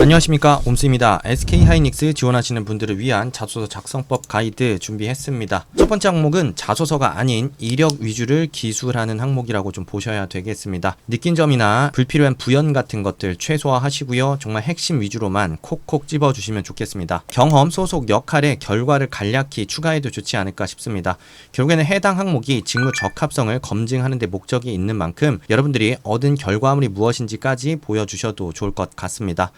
안녕하십니까 옴스입니다. SK 하이닉스 지원하시는 분들을 위한 자소서 작성법 가이드 준비했습니다. 첫 번째 항목은 자소서가 아닌 이력 위주를 기술하는 항목이라고 좀 보셔야 되겠습니다. 느낀 점이나 불필요한 부연 같은 것들 최소화하시고요. 정말 핵심 위주로만 콕콕 집어주시면 좋겠습니다. 경험, 소속, 역할의 결과를 간략히 추가해도 좋지 않을까 싶습니다. 결국에는 해당 항목이 직무 적합성을 검증하는 데 목적이 있는 만큼 여러분들이 얻은 결과물이 무엇인지까지 보여주셔도 좋을 것 같습니다.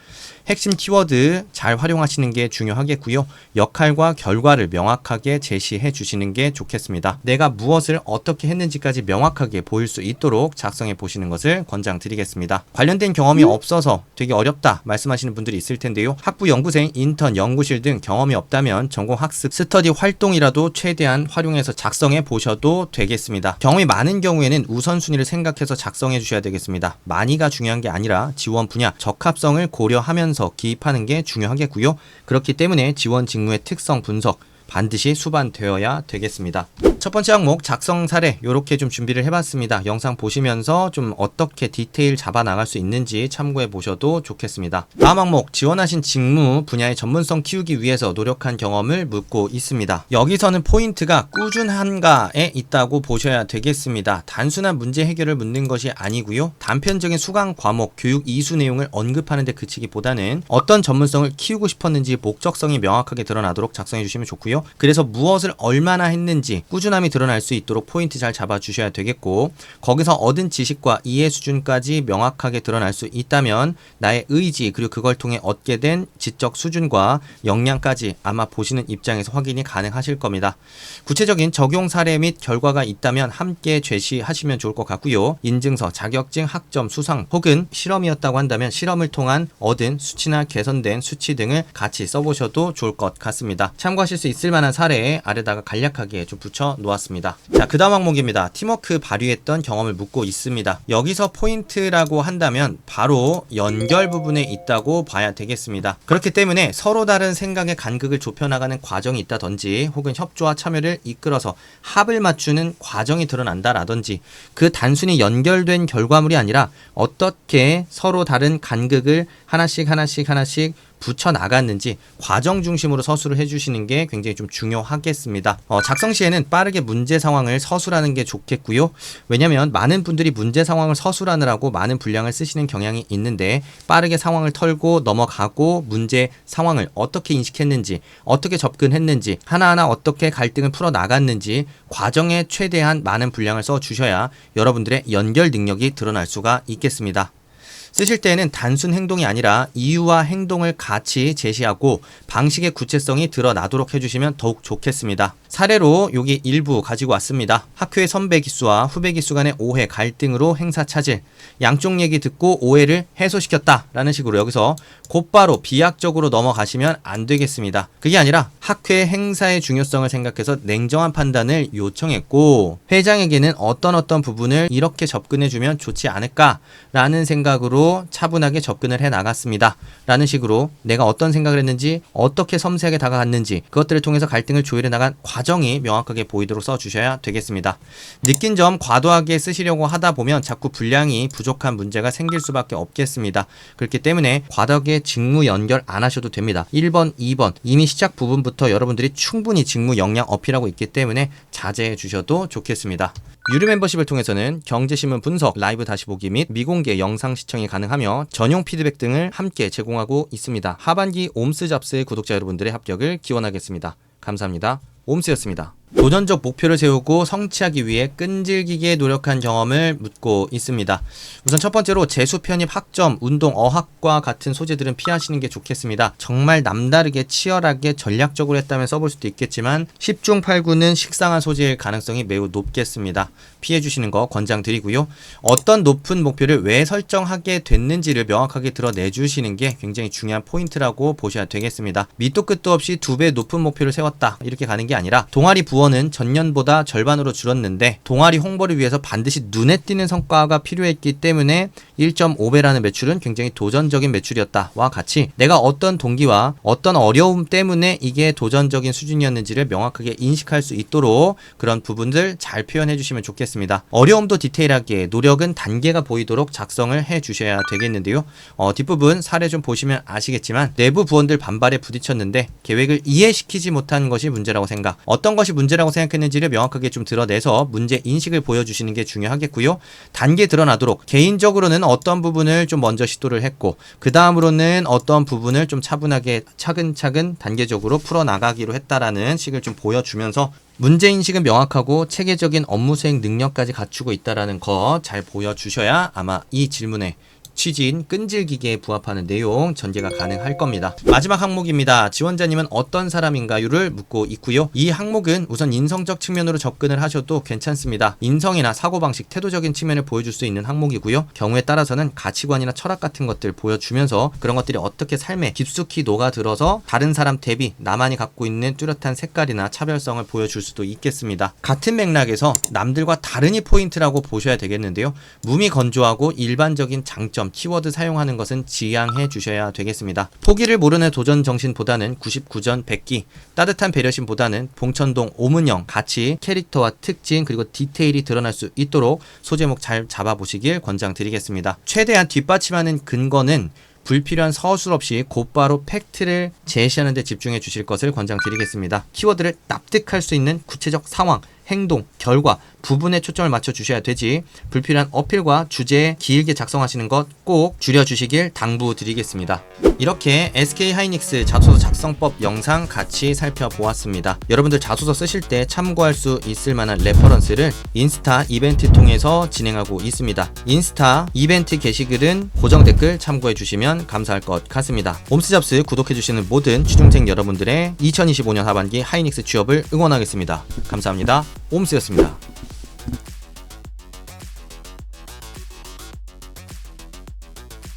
핵심 키워드 잘 활용하시는 게 중요하겠고요. 역할과 결과를 명확하게 제시해 주시는 게 좋겠습니다. 내가 무엇을 어떻게 했는지까지 명확하게 보일 수 있도록 작성해 보시는 것을 권장드리겠습니다. 관련된 경험이 없어서 되게 어렵다 말씀하시는 분들이 있을 텐데요. 학부 연구생, 인턴, 연구실 등 경험이 없다면 전공 학습, 스터디 활동이라도 최대한 활용해서 작성해 보셔도 되겠습니다. 경험이 많은 경우에는 우선순위를 생각해서 작성해 주셔야 되겠습니다. 많이가 중요한 게 아니라 지원 분야, 적합성을 고려하면 서 기입하는 게 중요하겠고요. 그렇기 때문에 지원 직무의 특성 분석 반드시 수반되어야 되겠습니다. 첫 번째 항목 작성 사례 이렇게 좀 준비를 해봤습니다. 영상 보시면서 좀 어떻게 디테일 잡아 나갈 수 있는지 참고해 보셔도 좋겠습니다. 다음 항목 지원하신 직무 분야의 전문성 키우기 위해서 노력한 경험을 묻고 있습니다. 여기서는 포인트가 꾸준한가에 있다고 보셔야 되겠습니다. 단순한 문제 해결을 묻는 것이 아니고요. 단편적인 수강 과목 교육 이수 내용을 언급하는 데 그치기보다는 어떤 전문성을 키우고 싶었는지 목적성이 명확하게 드러나도록 작성해 주시면 좋고요. 그래서 무엇을 얼마나 했는지 꾸준함이 드러날 수 있도록 포인트 잘 잡아 주셔야 되겠고 거기서 얻은 지식과 이해 수준까지 명확하게 드러날 수 있다면 나의 의지 그리고 그걸 통해 얻게 된 지적 수준과 역량까지 아마 보시는 입장에서 확인이 가능하실 겁니다. 구체적인 적용 사례 및 결과가 있다면 함께 제시하시면 좋을 것 같고요. 인증서, 자격증, 학점, 수상 혹은 실험이었다고 한다면 실험을 통한 얻은 수치나 개선된 수치 등을 같이 써보셔도 좋을 것 같습니다. 참고하실 수 있을 만한 사례에 아래다가 간략하게 좀 붙여 놓았습니다. 자, 그 다음 항목입니다. 팀워크 발휘했던 경험을 묻고 있습니다. 여기서 포인트라고 한다면 바로 연결 부분에 있다고 봐야 되겠습니다. 그렇기 때문에 서로 다른 생각의 간극을 좁혀나가는 과정이 있다든지 혹은 협조와 참여를 이끌어서 합을 맞추는 과정이 드러난다라든지 그 단순히 연결된 결과물이 아니라 어떻게 서로 다른 간극을 하나씩 하나씩 하나씩 붙여 나갔는지 과정 중심으로 서술을 해주시는 게 굉장히 좀 중요하겠습니다. 어, 작성 시에는 빠르게 문제 상황을 서술하는 게 좋겠고요. 왜냐하면 많은 분들이 문제 상황을 서술하느라고 많은 분량을 쓰시는 경향이 있는데 빠르게 상황을 털고 넘어가고 문제 상황을 어떻게 인식했는지 어떻게 접근했는지 하나하나 어떻게 갈등을 풀어 나갔는지 과정에 최대한 많은 분량을 써 주셔야 여러분들의 연결 능력이 드러날 수가 있겠습니다. 쓰실 때에는 단순 행동이 아니라 이유와 행동을 같이 제시하고 방식의 구체성이 드러나도록 해주시면 더욱 좋겠습니다. 사례로 여기 일부 가지고 왔습니다. 학교의 선배 기수와 후배 기수 간의 오해, 갈등으로 행사 차질, 양쪽 얘기 듣고 오해를 해소시켰다 라는 식으로 여기서 곧바로 비약적으로 넘어가시면 안 되겠습니다. 그게 아니라 학회 행사의 중요성을 생각해서 냉정한 판단을 요청했고 회장에게는 어떤 어떤 부분을 이렇게 접근해주면 좋지 않을까라는 생각으 로 차분하게 접근을 해 나갔습니다. 라는 식으로 내가 어떤 생각을 했는지 어떻게 섬세하게 다가갔는지 그것들을 통해서 갈등을 조율해 나간 과정이 명확하게 보이도록 써 주셔야 되겠습니다. 느낀 점 과도하게 쓰시려고 하다 보면 자꾸 분량이 부족한 문제가 생길 수밖에 없겠습니다. 그렇기 때문에 과도하게 직무 연결 안 하셔도 됩니다. 1번, 2번 이미 시작 부분부터 여러분들이 충분히 직무 역량 어필하고 있기 때문에 자제해 주셔도 좋겠습니다. 유료 멤버십을 통해서는 경제신문 분석, 라이브 다시 보기 및 미공개 영상 시청이 가능하며 전용 피드백 등을 함께 제공하고 있습니다. 하반기 옴스 잡스 구독자 여러분들의 합격을 기원하겠습니다. 감사합니다. 옴스였습니다. 도전적 목표를 세우고 성취하기 위해 끈질기게 노력한 경험을 묻고 있습니다. 우선 첫 번째로 재수 편입 학점, 운동, 어학과 같은 소재들은 피하시는 게 좋겠습니다. 정말 남다르게 치열하게 전략적으로 했다면 써볼 수도 있겠지만 10중 8구는 식상한 소재일 가능성이 매우 높겠습니다. 피해 주시는 거 권장드리고요. 어떤 높은 목표를 왜 설정하게 됐는지를 명확하게 드러내 주시는 게 굉장히 중요한 포인트라고 보셔야 되겠습니다. 밑도 끝도 없이 두 배 높은 목표를 세웠다. 이렇게 가는 게 아니라 동아리 부원 부원은 전년보다 절반으로 줄었는데 동아리 홍보를 위해서 반드시 눈에 띄는 성과가 필요했기 때문에 1.5배라는 매출은 굉장히 도전적인 매출이었다와 같이 내가 어떤 동기와 어떤 어려움 때문에 이게 도전적인 수준이었는지를 명확하게 인식할 수 있도록 그런 부분들 잘 표현해 주시면 좋겠습니다. 어려움도 디테일하게 노력은 단계가 보이도록 작성을 해 주셔야 되겠는데요. 어, 뒷부분 사례 좀 보시면 아시겠지만 내부 부원들 반발에 부딪혔는데 계획을 이해시키지 못한 것이 문제라고 생각. 어떤 것이 문제 라고 생각했는지를 명확하게 좀 드러내서 문제 인식을 보여주시는 게 중요하겠고요. 단계 드러나도록 개인적으로는 어떤 부분을 좀 먼저 시도를 했고 그 다음으로는 어떤 부분을 좀 차분하게 차근차근 단계적으로 풀어나가기로 했다라는 식을 좀 보여주면서 문제 인식은 명확하고 체계적인 업무 수행 능력까지 갖추고 있다라는 거 잘 보여주셔야 아마 이 질문에 취지인 끈질기게 부합하는 내용 전개가 가능할 겁니다. 마지막 항목입니다. 지원자님은 어떤 사람인가요를 묻고 있고요. 이 항목은 우선 인성적 측면으로 접근을 하셔도 괜찮습니다. 인성이나 사고방식, 태도적인 측면을 보여줄 수 있는 항목이고요. 경우에 따라서는 가치관이나 철학 같은 것들 보여주면서 그런 것들이 어떻게 삶에 깊숙이 녹아들어서 다른 사람 대비 나만이 갖고 있는 뚜렷한 색깔이나 차별성을 보여줄 수도 있겠습니다. 같은 맥락에서 남들과 다른이 포인트라고 보셔야 되겠는데요. 몸이 건조하고 일반적인 장점, 키워드 사용하는 것은 지양해 주셔야 되겠습니다. 포기를 모르는 도전 정신보다는 99전 100기, 따뜻한 배려심보다는 봉천동 오문영 같이 캐릭터와 특징 그리고 디테일이 드러날 수 있도록 소제목 잘 잡아보시길 권장드리겠습니다. 최대한 뒷받침하는 근거는 불필요한 서술 없이 곧바로 팩트를 제시하는 데 집중해 주실 것을 권장드리겠습니다. 키워드를 납득할 수 있는 구체적 상황, 행동, 결과, 부분에 초점을 맞춰 주셔야 되지 불필요한 어필과 주제에 길게 작성하시는 것 꼭 줄여 주시길 당부드리겠습니다. 이렇게 SK 하이닉스 자소서 작성법 영상 같이 살펴보았습니다. 여러분들 자소서 쓰실 때 참고할 수 있을 만한 레퍼런스를 인스타 이벤트 통해서 진행하고 있습니다. 인스타 이벤트 게시글은 고정 댓글 참고해 주시면 감사할 것 같습니다. 옴스잡스 구독해 주시는 모든 취중생 여러분들의 2025년 하반기 하이닉스 취업을 응원하겠습니다. 감사합니다. 옴스였습니다.